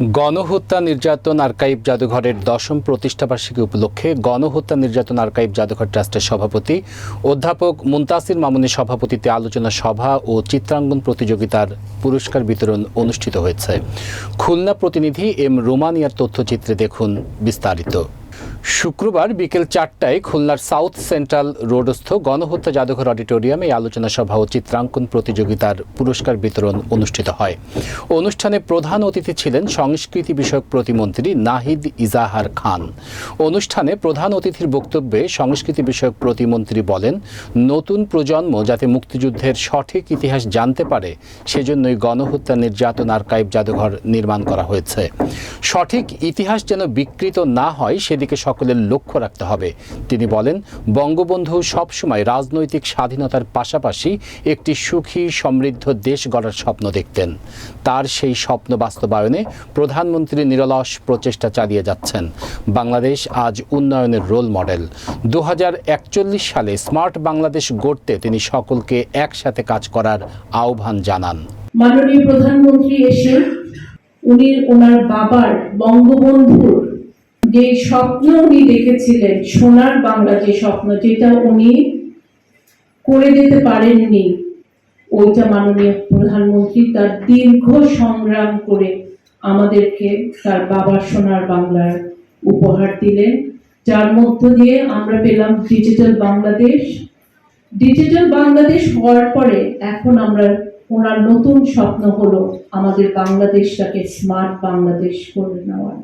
গণহত্যা নির্যাতন আর্কাইভ জাদুঘরের দশম প্রতিষ্ঠাবার্ষিকী উপলক্ষে গণহত্যা নির্যাতন আর্কাইভ জাদুঘর ট্রাস্টের সভাপতি অধ্যাপক মুন্তাসির মামুনের সভাপতিতে আলোচনা সভা ও চিত্রাঙ্গন প্রতিযোগিতার পুরস্কার বিতরণ অনুষ্ঠিত হয়েছে। খুলনা প্রতিনিধি এম রোমানিয়ার তথ্যচিত্রে দেখুন বিস্তারিত। শুক্রবার বিকেল চারটায় খুলনার সাউথ সেন্ট্রাল রোডস্থ গণহত্যা জাদুঘর অডিটোরিয়ামে এই আলোচনা সভা ও চিত্রাঙ্কন প্রতিযোগিতার পুরস্কার বিতরণ অনুষ্ঠিত হয়। অনুষ্ঠানে প্রধান অতিথি ছিলেন সংস্কৃতি বিষয়ক প্রতিমন্ত্রী নাহিদ ইজাহার খান। অনুষ্ঠানে প্রধান অতিথির বক্তব্যে সংস্কৃতি বিষয়ক প্রতিমন্ত্রী বলেন, নতুন প্রজন্ম যাতে মুক্তিযুদ্ধের সঠিক ইতিহাস জানতে পারে, সেজন্যই গণহত্যা নির্যাতন আর্কাইভ জাদুঘর নির্মাণ করা হয়েছে। সঠিক ইতিহাস যেন বিকৃত না হয়, সেদিকে সকলের লক্ষ্য রাখতে হবে। তিনি বলেন, বঙ্গবন্ধু সবসময় রাজনৈতিক স্বাধীনতার পাশাপাশি একটি সুখী, সমৃদ্ধ দেশ গড়ার স্বপ্ন দেখতেন। তার সেই স্বপ্ন বাস্তবায়নে প্রধানমন্ত্রী নিরলস প্রচেষ্টা চালিয়ে যাচ্ছেন। বাংলাদেশ আজ উন্নয়নের রোল মডেল। দু হাজার একচল্লিশ সালে স্মার্ট বাংলাদেশ গড়তে তিনি সকলকে একসাথে কাজ করার আহ্বান জানান। মাননীয় প্রধানমন্ত্রী এসে উনি ওনার বাবার বঙ্গবন্ধুর যে স্বপ্ন উনি দেখেছিলেন, সোনার বাংলা যে স্বপ্ন, যেটা উনি করে দিতে পারেননি, ওইটা মাননীয় প্রধানমন্ত্রী তার দীর্ঘ সংগ্রাম করে আমাদেরকে তার বাবার সোনার বাংলার উপহার দিলেন। যার মধ্য দিয়ে আমরা পেলাম ডিজিটাল বাংলাদেশ ডিজিটাল বাংলাদেশ হওয়ার পরে এখন আমরা ওনার নতুন স্বপ্ন হলো আমাদের বাংলাদেশটাকে স্মার্ট বাংলাদেশ করে নেওয়ার